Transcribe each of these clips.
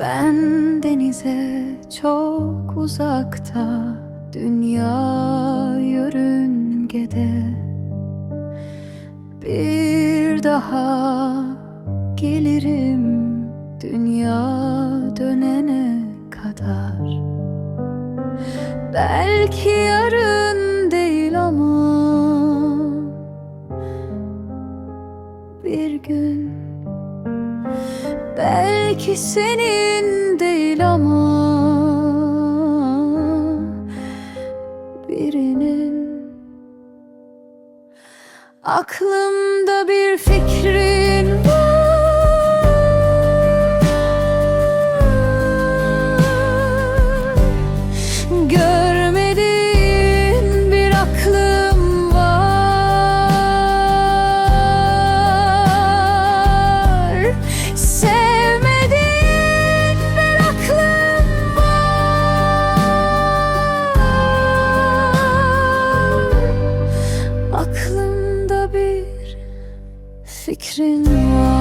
Ben denize çok uzakta Dünya yörüngede. Bir daha gelirim Dünya dönene kadar. Belki yarın değil ama Bir gün. Belki senin değil ama birinin. Aklımda bir fikrin fikrin var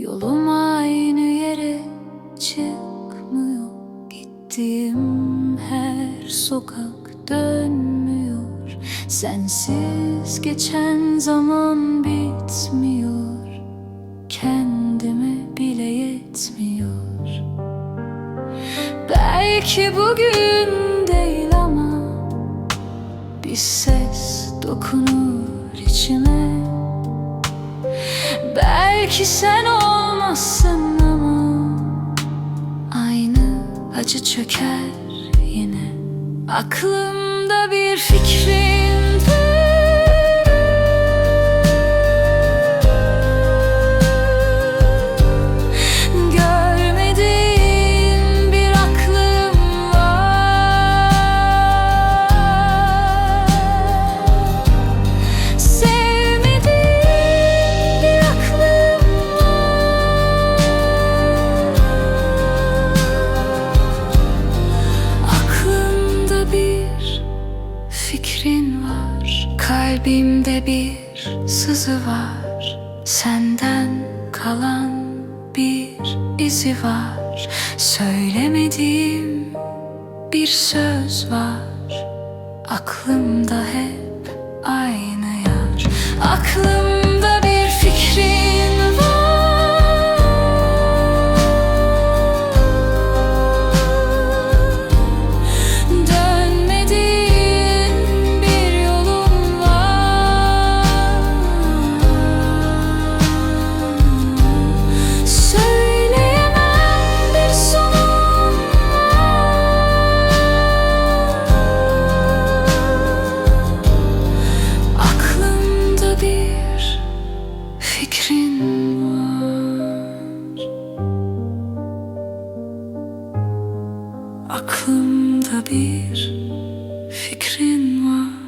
Yolum aynı yere çıkmıyor. Gittiğim her sokak dönmüyor. Sensiz geçen zaman bitmiyor. Kendime bile yetmiyor. Belki bugün değil ama Bir ses dokunur içime Belki sen olmazsın ama Aynı acı çöker yine. Aklımda bir fikrin fikrin var Kalbimde bir sızı var. Senden kalan bir izi var. Söylemediğim bir söz var. Aklımda hep Aklımda bir fikrin var.